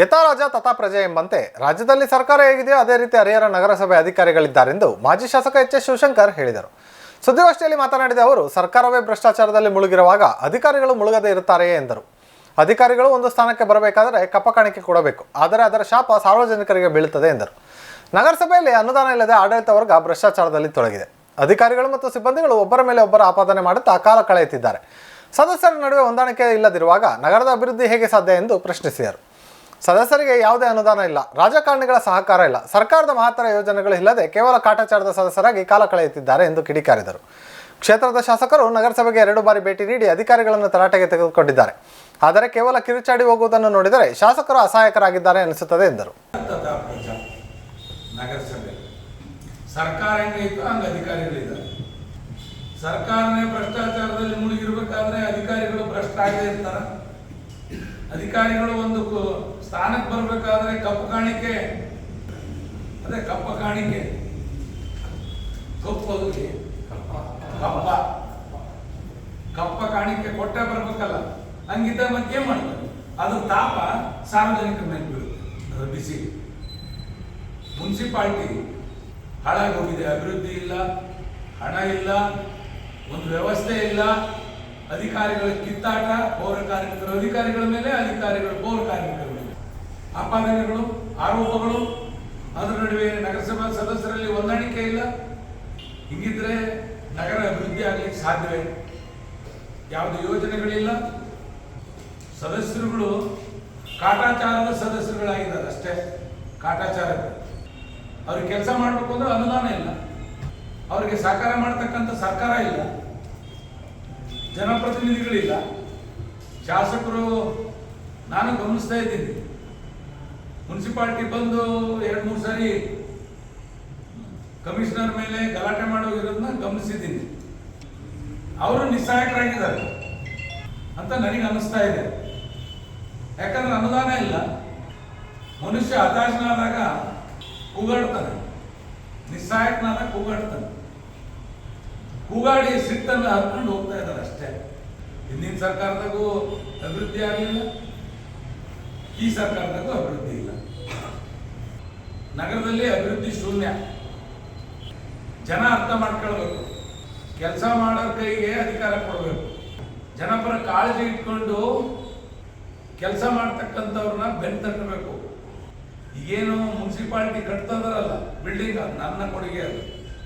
ಯಥಾ ರಾಜ ತಥಾ ಪ್ರಜೆ ಎಂಬಂತೆ ರಾಜ್ಯದಲ್ಲಿ ಸರ್ಕಾರ ಹೇಗಿದೆಯೋ ಅದೇ ರೀತಿ ಹರಿಹರ ನಗರಸಭೆ ಅಧಿಕಾರಿಗಳಿದ್ದಾರೆಂದು ಮಾಜಿ ಶಾಸಕ ಎಚ್ ಎಸ್ ಶಿವಶಂಕರ್ ಹೇಳಿದರು. ಸುದ್ದಿಗೋಷ್ಠಿಯಲ್ಲಿ ಮಾತನಾಡಿದ ಅವರು, ಸರ್ಕಾರವೇ ಭ್ರಷ್ಟಾಚಾರದಲ್ಲಿ ಮುಳುಗಿರುವಾಗ ಅಧಿಕಾರಿಗಳು ಮುಳುಗದೇ ಇರುತ್ತಾರೆಯೇ ಎಂದರು. ಅಧಿಕಾರಿಗಳು ಒಂದು ಸ್ಥಾನಕ್ಕೆ ಬರಬೇಕಾದರೆ ಕಪ್ಪ ಕಾಣಿಕೆ ಕೊಡಬೇಕು. ಆದರೆ ಅದರ ಶಾಪ ಸಾರ್ವಜನಿಕರಿಗೆ ಬೀಳುತ್ತದೆ ಎಂದರು. ನಗರಸಭೆಯಲ್ಲಿ ಅನುದಾನ ಇಲ್ಲದೆ ಆಡಳಿತ ವರ್ಗ ಭ್ರಷ್ಟಾಚಾರದಲ್ಲಿ ತೊಡಗಿದೆ. ಅಧಿಕಾರಿಗಳು ಮತ್ತು ಸಿಬ್ಬಂದಿಗಳು ಒಬ್ಬರ ಮೇಲೆ ಒಬ್ಬರ ಆಪಾದನೆ ಮಾಡುತ್ತಾ ಕಾಲ ಕಳೆಯುತ್ತಿದ್ದಾರೆ. ಸದಸ್ಯರ ನಡುವೆ ಹೊಂದಾಣಿಕೆ ಇಲ್ಲದಿರುವಾಗ ನಗರದ ಅಭಿವೃದ್ಧಿ ಹೇಗೆ ಸಾಧ್ಯ ಎಂದು ಪ್ರಶ್ನಿಸಿದರು. ಸದಸ್ಯರಿಗೆ ಯಾವುದೇ ಅನುದಾನ ಇಲ್ಲ. ರಾಜಕಾರಣಿಗಳ ಸಹಕಾರ ಇಲ್ಲ. ಸರ್ಕಾರದ ಮಹತ್ತರ ಯೋಜನೆಗಳು ಇಲ್ಲದೆ ಕೇವಲ ಕಾಟಾಚಾರದ ಸದಸ್ಯರಾಗಿ ಕಾಲ ಕಳೆಯುತ್ತಿದ್ದಾರೆ ಎಂದು ಕಿಡಿಕಾರಿದರು. ಕ್ಷೇತ್ರದ ಶಾಸಕರು ನಗರಸಭೆಗೆ ಎರಡು ಬಾರಿ ಭೇಟಿ ನೀಡಿ ಅಧಿಕಾರಿಗಳನ್ನು ತರಾಟೆಗೆ ತೆಗೆದುಕೊಂಡಿದ್ದಾರೆ. ಆದರೆ ಕೇವಲ ಕಿರುಚಾಡಿ ಹೋಗುವುದನ್ನು ನೋಡಿದರೆ ಶಾಸಕರು ಅಸಹಾಯಕರಾಗಿದ್ದಾರೆ ಅನಿಸುತ್ತದೆ ಎಂದರು. ಸರ್ಕಾರನೇ ಭ್ರಷ್ಟಾಚಾರದಲ್ಲಿ ಮುಳುಗಿರ್ಬೇಕಾದ್ರೆ ಅಧಿಕಾರಿಗಳು ಭ್ರಷ್ಟ ಆಗದೆ ಇರ್ತಾರ. ಅಧಿಕಾರಿಗಳು ಒಂದು ಸ್ಥಾನಕ್ಕೆ ಬರಬೇಕಾದ್ರೆ ಕಪ್ಪು ಕಾಣಿಕೆ. ಅದೇ ಕಪ್ಪ ಕಾಣಿಕೆ. ಕಪ್ಪು ಅದು ಕಪ್ಪ. ಕಪ್ಪ. ಕಾಣಿಕೆ ಕೊಟ್ಟೆ ಬರ್ಬೇಕಲ್ಲ. ಹಂಗಿದ್ದ ಮತ್ತೆ ಏನ್ ಮಾಡ್ತಾರೆ ಅದು ತಾಪ ಸಾರ್ವಜನಿಕರ ಮೇಲೆ ಬೀಳುತ್ತೆ. ಬಿಸಿ. ಮುನ್ಸಿಪಾಲ್ಟಿ ಹಾಳಾಗಿ ಹೋಗಿದೆ. ಅಭಿವೃದ್ಧಿ ಇಲ್ಲ, ಹಣ ಇಲ್ಲ, ಒಂದು ವ್ಯವಸ್ಥೆ ಇಲ್ಲ. ಅಧಿಕಾರಿಗಳ ಕಿತ್ತಾಟ, ಪೌರ ಕಾರ್ಮಿಕರ, ಅಧಿಕಾರಿಗಳ ಮೇಲೆ ಅಧಿಕಾರಿಗಳು, ಪೌರ ಕಾರ್ಮಿಕರ. ಮೇಲೆ ಆಪಾದನೆಗಳು, ಆರೋಪಗಳು. ಅದರ ನಡುವೆ ನಗರಸಭಾ ಸದಸ್ಯರಲ್ಲಿ ಹೊಂದಾಣಿಕೆ ಇಲ್ಲ. ಹಿಂಗಿದ್ರೆ ನಗರ ಅಭಿವೃದ್ಧಿ ಆಗಲಿಕ್ಕೆ ಸಾಧ್ಯವೇ? ಯಾವುದೇ ಯೋಜನೆಗಳಿಲ್ಲ? ಸದಸ್ಯರುಗಳು ಕಾಟಾಚಾರದ ಸದಸ್ಯರುಗಳಾಗಿದ್ದಾರೆ ಅಷ್ಟೇ. ಕಾಟಾಚಾರ ಅವ್ರಿಗೆ ಕೆಲಸ ಮಾಡಬೇಕು ಅಂದ್ರೆ ಅನುದಾನ ಇಲ್ಲ. ಅವರಿಗೆ ಸಹಕಾರ ಮಾಡ್ತಕ್ಕಂಥ ಸರ್ಕಾರ ಇಲ್ಲ. ಜನಪ್ರತಿನಿಧಿಗಳಿಲ್ಲ. ಶಾಸಕರು ನಾನು ಗಮನಿಸ್ತಾ ಇದ್ದೀನಿ. ಮುನ್ಸಿಪಾಲ್ಟಿ ಬಂದು ಎರಡು ಮೂರು ಸಾರಿ ಕಮಿಷನರ್ ಮೇಲೆ ಗಲಾಟೆ ಮಾಡೋಗಿರೋದನ್ನ ಗಮನಿಸಿದ್ದೀನಿ. ಅವರು ನಿಸ್ಸಹಾಯಕರಾಗಿದ್ದಾರೆ ಅಂತ ನನಗೆ ಅನ್ನಿಸ್ತಾ ಇದೆ. ಯಾಕಂದ್ರೆ ಅನುದಾನ ಇಲ್ಲ. ಮನುಷ್ಯ ಹತಾಶನಾದಾಗ ಕೂಗಾಡ್ತಾನೆ. ನಿಸ್ಸಹಾಯಕನಾದಾಗ ಕೂಗಾಡ್ತಾನೆ. ಕೂಗಾಡಿ ಸಿಟ್ಟನ್ನು ಹರ್ಕೊಂಡು ಹೋಗ್ತಾ ಇದ್ದಾರೆ. ಅಷ್ಟೇ ಹಿಂದಿನ ಸರ್ಕಾರದಾಗೂ ಅಭಿವೃದ್ಧಿ ಆಗಲಿಲ್ಲ. ಈ ಸರ್ಕಾರದಾಗೂ ಅಭಿವೃದ್ಧಿ ಇಲ್ಲ. ನಗರದಲ್ಲಿ ಅಭಿವೃದ್ಧಿ ಶೂನ್ಯ. ಜನ ಅರ್ಥ ಮಾಡ್ಕೊಳ್ಬೇಕು. ಕೆಲಸ ಮಾಡೋರ ಕೈಗೆ ಅಧಿಕಾರ ಕೊಡಬೇಕು. ಜನಪರ ಕಾಳಜಿ ಇಟ್ಕೊಂಡು ಕೆಲಸ ಮಾಡ್ತಕ್ಕಂಥವ್ರನ್ನ ಬೆನ್ ತಟ್ಟಬೇಕು ಈಗೇನು ಮುನ್ಸಿಪಾಲ್ಟಿ ಕಟ್ತದಾರಲ್ಲ ಬಿಲ್ಡಿಂಗ್ ನನ್ನ ಕೊಡುಗೆ ಅದು.